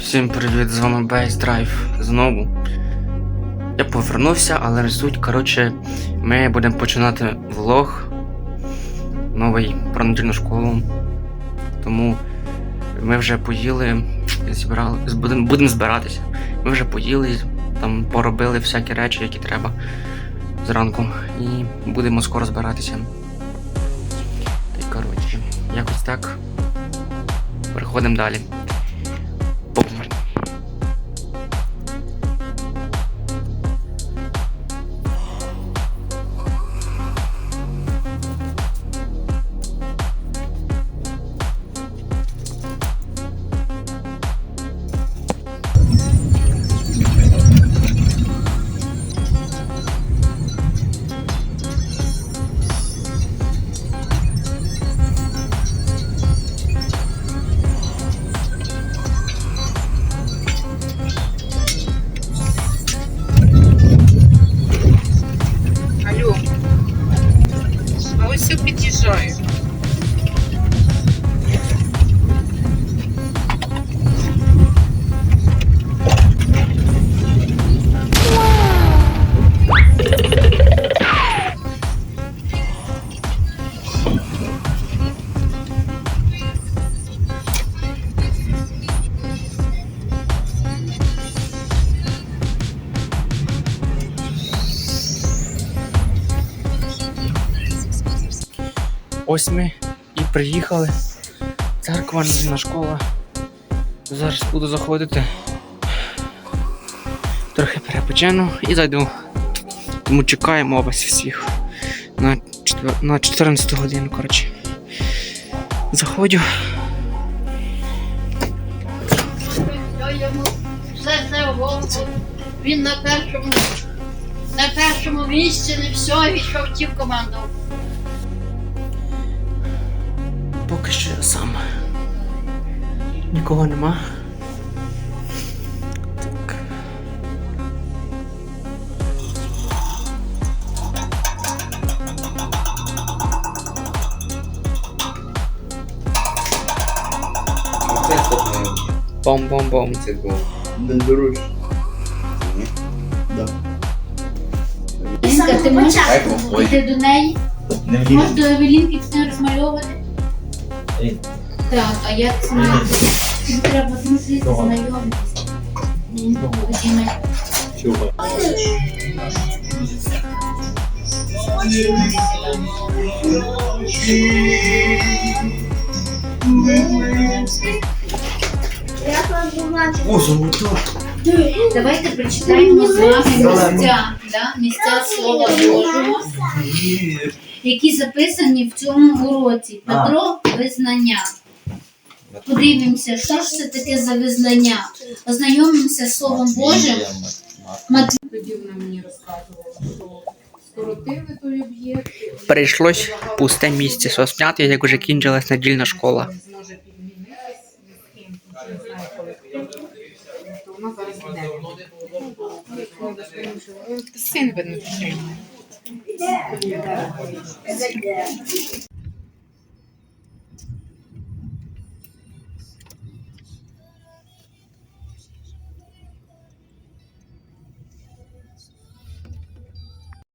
Всім привіт, з вами Base Drive знову. Я повернувся, але суть. Коротше, ми будемо починати влог новий про недільну школу. Тому ми вже поїли, зібрали, будемо будем збиратися. Ми вже поїли, там поробили всякі речі, які треба зранку. І будемо скоро збиратися. Та коротше, якось так. Переходимо далі. Ось ми і приїхали. Церква школа. Зараз буду заходити. Трохи перепочину і зайду. Тому чекаємо вас всіх на, четвер... на 14 годину, коротше. Заходжу. Все це в голову. Він на першому, на першому місці не все, і що хотів команду. Поки що я сам. Нікого нема. Так. Це стопне. Бом-бом-бом. Це було. Не дорожче. Да. Лінка, ти можеш йти до неї? Можеш до Евелінки це розмальовувати? Ей. Так, а як це? Тобі треба змусити знайомитися. Тоді ми Чого? О, золото. Давайте прочитаємо з вами місця, да? місця Слова Божого, Які записані в цьому уроці. Петро визнання. Подивимося, що ж це таке за визнання. Ознайомимося з Словом Божим. Мат... Тоді вона мені розказувала, що скоротили той об'єкт. і Прийшлось пусте місце сосняти, як уже кінчилась недільна школа. не зможе підмінитись ні з ким, не знаю, коли прийде. То вона зараз йде. Син видно підтримує. Yeah.